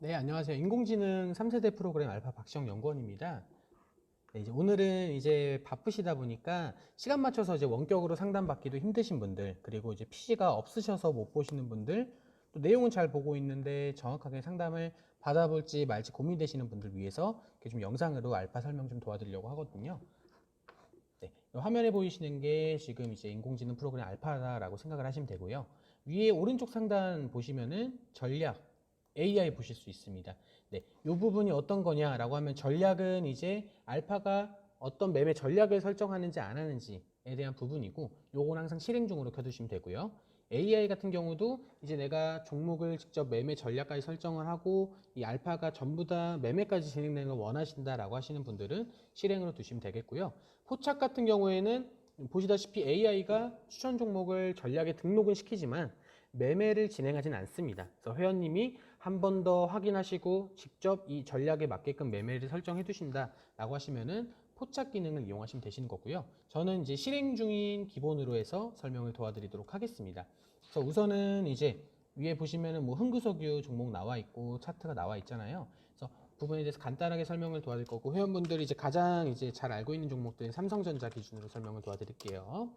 네, 안녕하세요. 인공지능 3세대 프로그램 알파 박시영 연구원입니다. 네, 이제 오늘은 이제 바쁘시다 보니까 시간 맞춰서 이제 원격으로 상담받기도 힘드신 분들, 그리고 이제 PC가 없으셔서 못 보시는 분들, 또 내용은 잘 보고 있는데 정확하게 상담을 받아볼지 말지 고민되시는 분들 위해서 이렇게 좀 영상으로 알파 설명 좀 도와드리려고 하거든요. 네, 화면에 보이시는 게 지금 이제 인공지능 프로그램 알파다라고 생각을 하시면 되고요. 위에 오른쪽 상단 보시면은 전략, AI 보실 수 있습니다. 네, 이 부분이 어떤 거냐라고 하면 전략은 이제 알파가 어떤 맵의 전략을 설정하는지 안 하는지에 대한 부분이고 요건 항상 실행 중으로 켜두시면 되고요. AI 같은 경우도 이제 내가 종목을 직접 매매 전략까지 설정을 하고 이 알파가 전부 다 매매까지 진행되는 걸 원하신다라고 하시는 분들은 실행으로 두시면 되겠고요. 포착 같은 경우에는 보시다시피 AI가 추천 종목을 전략에 등록은 시키지만 매매를 진행하진 않습니다. 그래서 회원님이 한 번 더 확인하시고 직접 이 전략에 맞게끔 매매를 설정해 두신다 라고 하시면은 포착 기능을 이용하시면 되시는 거고요. 저는 이제 실행 중인 기본으로 해서 설명을 도와드리도록 하겠습니다. 그래서 우선은 이제 위에 보시면은 뭐 흥구석유 종목 나와 있고 차트가 나와 있잖아요. 그래서 부분에 대해서 간단하게 설명을 도와드릴 거고 회원분들이 이제 가장 이제 잘 알고 있는 종목들은 삼성전자 기준으로 설명을 도와드릴게요.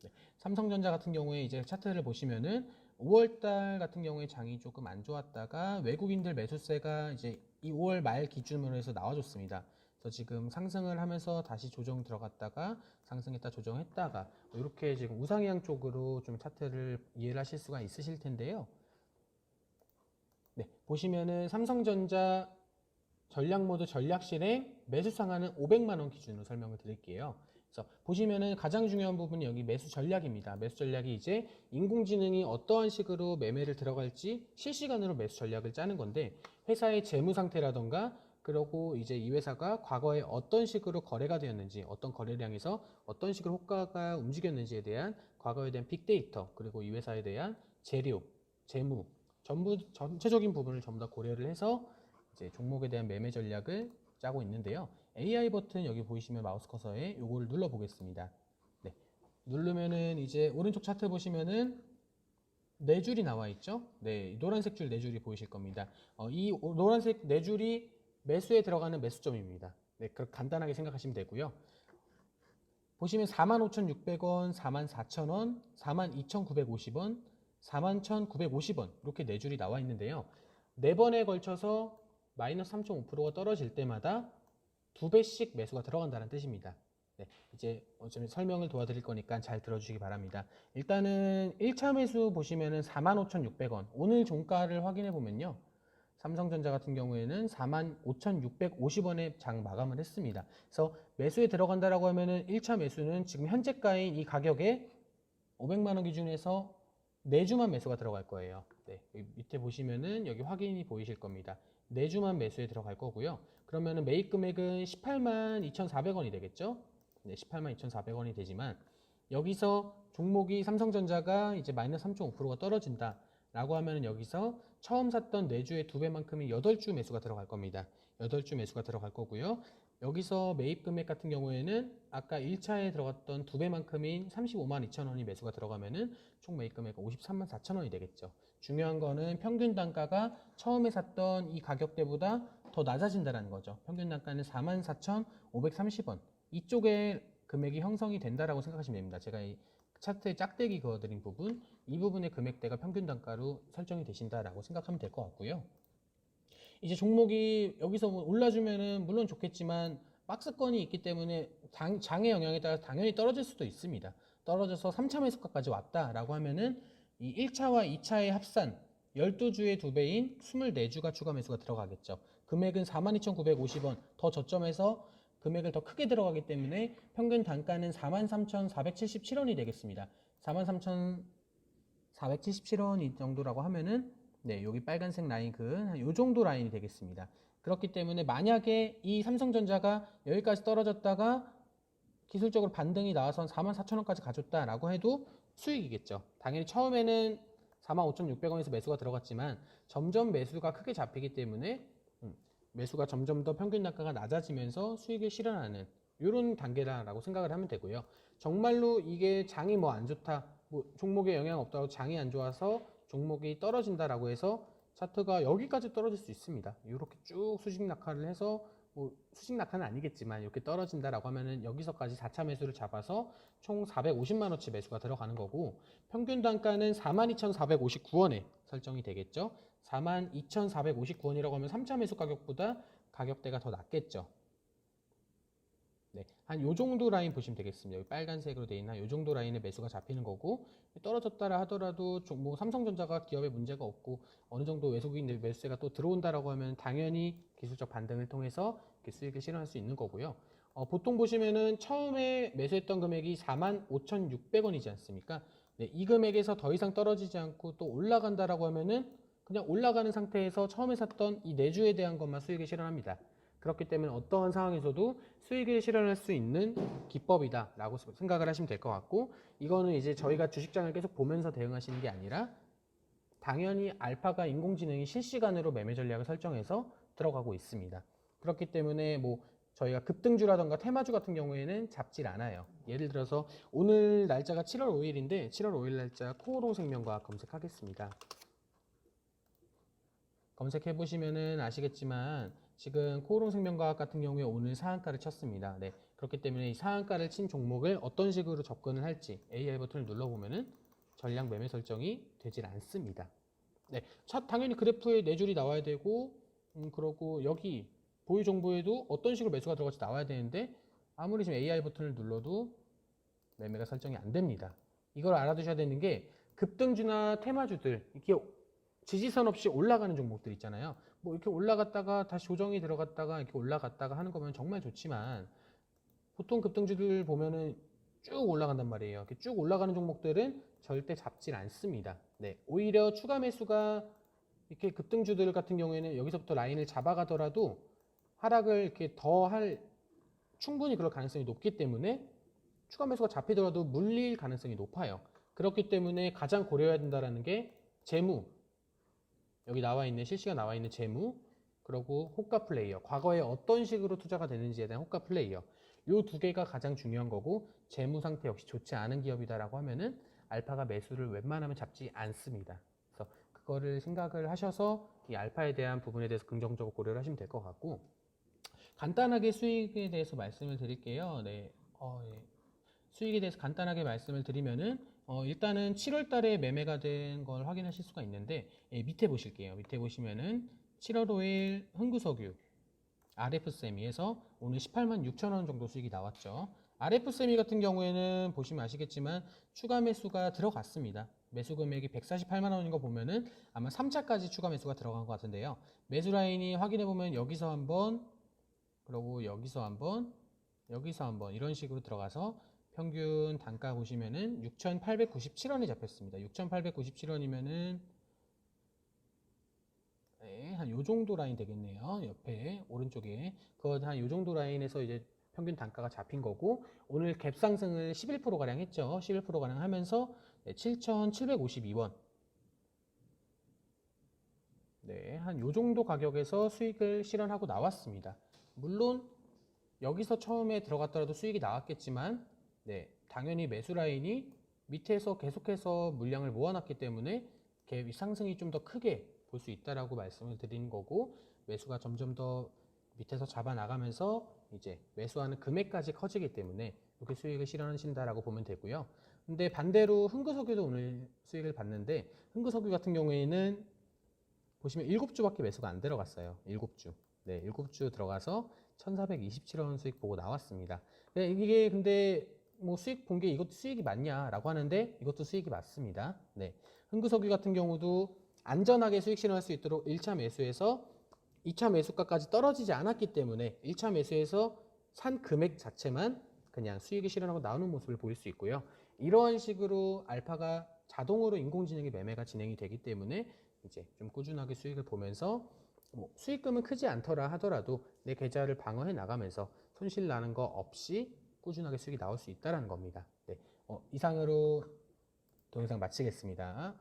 네, 삼성전자 같은 경우에 이제 차트를 보시면은 5월달 같은 경우에 장이 조금 안 좋았다가 외국인들 매수세가 이제 이 5월 말 기준으로 해서 나와줬습니다. 그래서 지금 상승을 하면서 다시 조정 들어갔다가 상승했다 조정했다가 이렇게 지금 우상향 쪽으로 좀 차트를 이해를 하실 수가 있으실 텐데요. 네, 보시면은 삼성전자 전략 모드 전략 실행 매수 상한은 500만 원 기준으로 설명을 드릴게요. 그래서 보시면은 가장 중요한 부분이 여기 매수 전략입니다. 매수 전략이 이제 인공지능이 어떠한 식으로 매매를 들어갈지 실시간으로 매수 전략을 짜는 건데 회사의 재무 상태라던가 그리고 이제 이 회사가 과거에 어떤 식으로 거래가 되었는지 어떤 거래량에서 어떤 식으로 호가가 움직였는지에 대한 과거에 대한 빅데이터 그리고 이 회사에 대한 재료, 재무 전부 전체적인 부분을 전부 다 고려를 해서 이제 종목에 대한 매매 전략을 짜고 있는데요. AI 버튼 여기 보이시면 마우스 커서에 요거를 눌러 보겠습니다. 네. 누르면은 이제 오른쪽 차트 보시면은 네 줄이 나와 있죠? 네. 노란색 줄 네 줄이 보이실 겁니다. 어, 이 오- 노란색 네 줄이 매수에 들어가는 매수점입니다. 네. 그렇게 간단하게 생각하시면 되고요. 보시면 45,600원, 44,000원, 42,950원, 41,950원 이렇게 네 줄이 나와 있는데요. 네 번에 걸쳐서 마이너스 3.5%가 떨어질 때마다 두 배씩 매수가 들어간다는 뜻입니다. 네, 이제 어차피 설명을 도와드릴 거니까 잘 들어주시기 바랍니다. 일단은 1차 매수 보시면은 45,600원. 오늘 종가를 확인해 보면요. 삼성전자 같은 경우에는 45,650원에 장 마감을 했습니다. 그래서 매수에 들어간다라고 하면은 1차 매수는 지금 현재가인 이 가격에 500만 원 기준에서 4주만 매수가 들어갈 거예요. 네, 밑에 보시면은 여기 확인이 보이실 겁니다. 4주만 매수에 들어갈 거고요. 그러면은 매입 금액은 18만 2,400원이 되겠죠? 네, 18만 2,400원이 되지만 여기서 종목이 삼성전자가 이제 마이너스 3.5%가 떨어진다. 라고 하면은 여기서 처음 샀던 4주의 2배만큼이 8주 매수가 들어갈 겁니다. 8주 매수가 들어갈 거고요. 여기서 매입 금액 같은 경우에는 아까 1차에 들어갔던 2배만큼인 35만 2천 원이 매수가 들어가면은 총 매입 금액은 53만 4천 원이 되겠죠. 중요한 거는 평균 단가가 처음에 샀던 이 가격대보다 더 낮아진다는 거죠. 평균 단가는 4만 4,530원. 이쪽에 금액이 형성이 된다라고 생각하시면 됩니다. 제가 이 차트에 짝대기 그어드린 부분, 이 부분의 금액대가 평균 단가로 설정이 되신다라고 생각하면 될 것 같고요. 이제 종목이 여기서 뭐 올라주면은 물론 좋겠지만 박스권이 있기 때문에 장, 장의 영향에 따라 당연히 떨어질 수도 있습니다. 떨어져서 3차 매수가까지 왔다라고 하면은 이 1차와 2차의 합산 12주의 2배인 24주가 추가 매수가 들어가겠죠. 금액은 42,950원 더 저점에서 금액을 더 크게 들어가기 때문에 평균 단가는 43,477원이 되겠습니다. 43,477원 이 정도라고 하면은 네, 여기 빨간색 라인 그요 정도 라인이 되겠습니다. 그렇기 때문에 만약에 이 삼성전자가 여기까지 떨어졌다가 기술적으로 반등이 나와서 44,000원까지 가졌다라고 해도 수익이겠죠. 당연히 처음에는 45,600원에서 매수가 들어갔지만 점점 매수가 크게 잡히기 때문에 음, 매수가 점점 더 평균 단가가 낮아지면서 수익을 실현하는 이런 단계라고 생각을 하면 되고요. 정말로 이게 장이 뭐 안 좋다, 뭐 종목에 영향 없다고 장이 안 좋아서 종목이 떨어진다라고 해서 차트가 여기까지 떨어질 수 있습니다. 이렇게 쭉 수직 낙하를 해서 뭐 수직 낙하는 아니겠지만 이렇게 떨어진다라고 하면은 여기서까지 4차 매수를 잡아서 총 450만 원치 매수가 들어가는 거고 평균 단가는 42,459원에 설정이 되겠죠. 42,459원이라고 하면 3차 매수 가격보다 가격대가 더 낮겠죠. 네, 한 요 정도 라인 보시면 되겠습니다. 빨간색으로 되어 있는 요 정도 라인에 매수가 잡히는 거고 떨어졌다라 하더라도 좀뭐 삼성전자가 기업에 문제가 없고 어느 정도 외국인 매수세가 또 들어온다라고 하면 당연히 기술적 반등을 통해서 이렇게 수익을 실현할 수 있는 거고요. 어, 보통 보시면은 처음에 매수했던 금액이 45,600원이지 않습니까? 네, 이 금액에서 더 이상 떨어지지 않고 또 올라간다라고 하면은 그냥 올라가는 상태에서 처음에 샀던 이 내주에 대한 것만 수익을 실현합니다. 그렇기 때문에 어떠한 상황에서도 수익을 실현할 수 있는 기법이다 라고 생각을 하시면 될 것 같고 이거는 이제 저희가 주식장을 계속 보면서 대응하시는 게 아니라 당연히 알파가 인공지능이 실시간으로 매매 전략을 설정해서 들어가고 있습니다. 그렇기 때문에 뭐 저희가 급등주라던가 테마주 같은 경우에는 잡질 않아요. 예를 들어서 오늘 날짜가 7월 5일인데 7월 5일 날짜 코오롱 생명과학 검색하겠습니다. 검색해 보시면은 아시겠지만 지금 코오롱 생명과학 같은 경우에 오늘 상한가를 쳤습니다. 네. 그렇기 때문에 이 상한가를 친 종목을 어떤 식으로 접근을 할지 AI 버튼을 눌러 보면은 전량 매매 설정이 되질 않습니다. 네. 차, 당연히 그래프에 네 줄이 나와야 되고 음, 그러고 여기 보유 정보에도 어떤 식으로 매수가 들어갈지 나와야 되는데 아무리 지금 AI 버튼을 눌러도 매매가 설정이 안 됩니다. 이걸 알아두셔야 되는 게 급등주나 테마주들 이렇게 지지선 없이 올라가는 종목들 있잖아요. 뭐 이렇게 올라갔다가 다시 조정이 들어갔다가 이렇게 올라갔다가 하는 거면 정말 좋지만 보통 급등주들 보면은 쭉 올라간단 말이에요. 이렇게 쭉 올라가는 종목들은 절대 잡질 않습니다. 네, 오히려 추가 매수가 이렇게 급등주들 같은 경우에는 여기서부터 라인을 잡아가더라도 하락을 이렇게 더 할 충분히 그럴 가능성이 높기 때문에 추가 매수가 잡히더라도 물릴 가능성이 높아요. 그렇기 때문에 가장 고려해야 된다라는 게 재무, 여기 나와 있는 실시간 나와 있는 재무 그리고 호가 플레이어 과거에 어떤 식으로 투자가 되는지에 대한 호가 플레이어 요 두 개가 가장 중요한 거고 재무 상태 역시 좋지 않은 기업이다라고 하면은 알파가 매수를 웬만하면 잡지 않습니다. 그래서 그거를 생각을 하셔서 이 알파에 대한 부분에 대해서 긍정적으로 고려를 하시면 될 것 같고 간단하게 수익에 대해서 말씀을 드릴게요. 네, 어, 예. 수익에 대해서 간단하게 말씀을 드리면은 어, 일단은 7월 달에 매매가 된 걸 확인하실 수가 있는데 예, 밑에 보실게요. 밑에 보시면은 7월 5일 흥구석유 RF세미에서 오늘 18만 6천 원 정도 수익이 나왔죠. RF세미 같은 경우에는 보시면 아시겠지만 추가 매수가 들어갔습니다. 매수 금액이 148만 원인 거 보면은 아마 3차까지 추가 매수가 들어간 것 같은데요. 매수 라인이 확인해 보면 여기서 한번 그리고 여기서 한번 여기서 한번 이런 식으로 들어가서 평균 단가 보시면은 6,897원이 잡혔습니다. 6,897원이면은 네, 한요 정도 라인 되겠네요. 옆에 오른쪽에 그거 한요 정도 라인에서 이제 평균 단가가 잡힌 거고 오늘 갭 상승을 11% 가량 했죠. 11% 가량 하면서 네, 7,752원. 네, 한 요 정도 가격에서 수익을 실현하고 나왔습니다. 물론 여기서 처음에 들어갔더라도 수익이 나왔겠지만 네, 당연히 매수 라인이 밑에서 계속해서 물량을 모아놨기 때문에 갭 상승이 좀 더 크게 볼 수 있다라고 말씀을 드린 거고 매수가 점점 더 밑에서 잡아 나가면서 이제 매수하는 금액까지 커지기 때문에 이렇게 수익을 실현하신다라고 보면 되고요. 근데 반대로 흥구석유도 오늘 수익을 봤는데 흥구석유 같은 경우에는 보시면 7주밖에 매수가 안 들어갔어요. 7주. 네, 7주 들어가서 1427원 수익 보고 나왔습니다. 네, 이게 근데 뭐 수익 본 게 이것도 수익이 맞냐라고 하는데 이것도 수익이 맞습니다. 네. 흥구석유 같은 경우도 안전하게 수익 실현할 수 있도록 1차 매수에서 2차 매수가까지 떨어지지 않았기 때문에 1차 매수에서 산 금액 자체만 그냥 수익을 실현하고 나오는 모습을 보일 수 있고요. 이러한 식으로 알파가 자동으로 인공지능의 매매가 진행이 되기 때문에 이제 좀 꾸준하게 수익을 보면서 뭐 수익금은 크지 않더라 하더라도 내 계좌를 방어해 나가면서 손실 나는 거 없이 꾸준하게 수익이 나올 수 있다는 겁니다. 네, 어, 이상으로 동영상 마치겠습니다.